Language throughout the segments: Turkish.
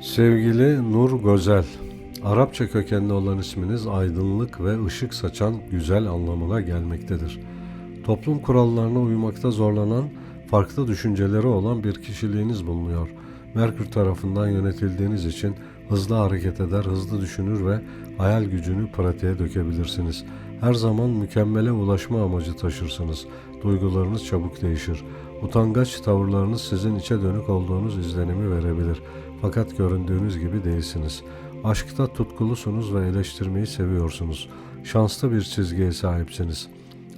Sevgili Nur Gözel, Arapça kökenli olan isminiz aydınlık ve ışık saçan güzel anlamına gelmektedir. Toplum kurallarına uymakta zorlanan, farklı düşünceleri olan bir kişiliğiniz bulunuyor. Merkür tarafından yönetildiğiniz için hızlı hareket eder, hızlı düşünür ve hayal gücünü pratiğe dökebilirsiniz. Her zaman mükemmele ulaşma amacı taşırsınız. Duygularınız çabuk değişir. Utangaç tavırlarınız sizin içe dönük olduğunuz izlenimi verebilir. Fakat göründüğünüz gibi değilsiniz. Aşkta tutkulusunuz ve eleştirmeyi seviyorsunuz. Şanslı bir çizgiye sahipsiniz.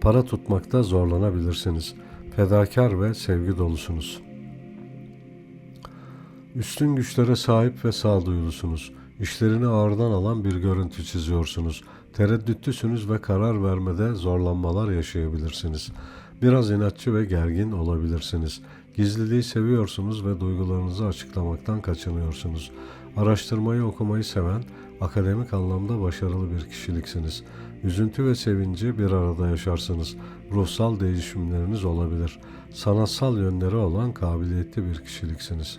Para tutmakta zorlanabilirsiniz. Fedakar ve sevgi dolusunuz. Üstün güçlere sahip ve sağduyulusunuz. İşlerini ağırdan alan bir görüntü çiziyorsunuz. Tereddütlüsünüz ve karar vermede zorlanmalar yaşayabilirsiniz. Biraz inatçı ve gergin olabilirsiniz. Gizliliği seviyorsunuz ve duygularınızı açıklamaktan kaçınıyorsunuz. Araştırmayı okumayı seven, akademik anlamda başarılı bir kişiliksiniz. Üzüntü ve sevinci bir arada yaşarsınız. Ruhsal değişimleriniz olabilir. Sanatsal yönleri olan kabiliyetli bir kişiliksiniz.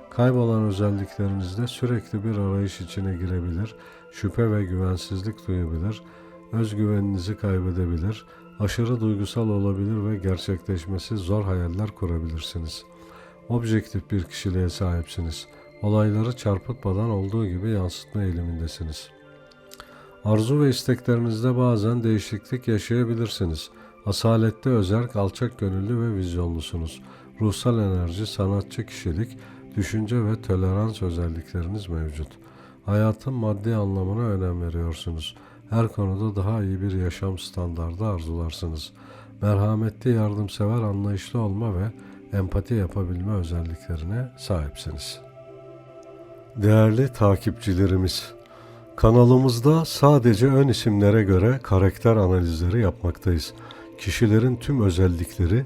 Kaybolan özelliklerinizde sürekli bir arayış içine girebilir, şüphe ve güvensizlik duyabilir, özgüveninizi kaybedebilir, aşırı duygusal olabilir ve gerçekleşmesi zor hayaller kurabilirsiniz. Objektif bir kişiliğe sahipsiniz. Olayları çarpıtmadan olduğu gibi yansıtma eğilimindesiniz. Arzu ve isteklerinizde bazen değişiklik yaşayabilirsiniz. Asalette özerk, alçak gönüllü ve vizyonlusunuz. Ruhsal enerji, sanatçı kişilik, düşünce ve tolerans özellikleriniz mevcut. Hayatın maddi anlamına önem veriyorsunuz. Her konuda daha iyi bir yaşam standardı arzularsınız. Merhametli, yardımsever, anlayışlı olma ve empati yapabilme özelliklerine sahipsiniz. Değerli takipçilerimiz, kanalımızda sadece ön isimlere göre karakter analizleri yapmaktayız. Kişilerin tüm özellikleri,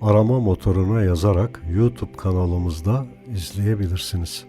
arama motoruna yazarak YouTube kanalımızda izleyebilirsiniz.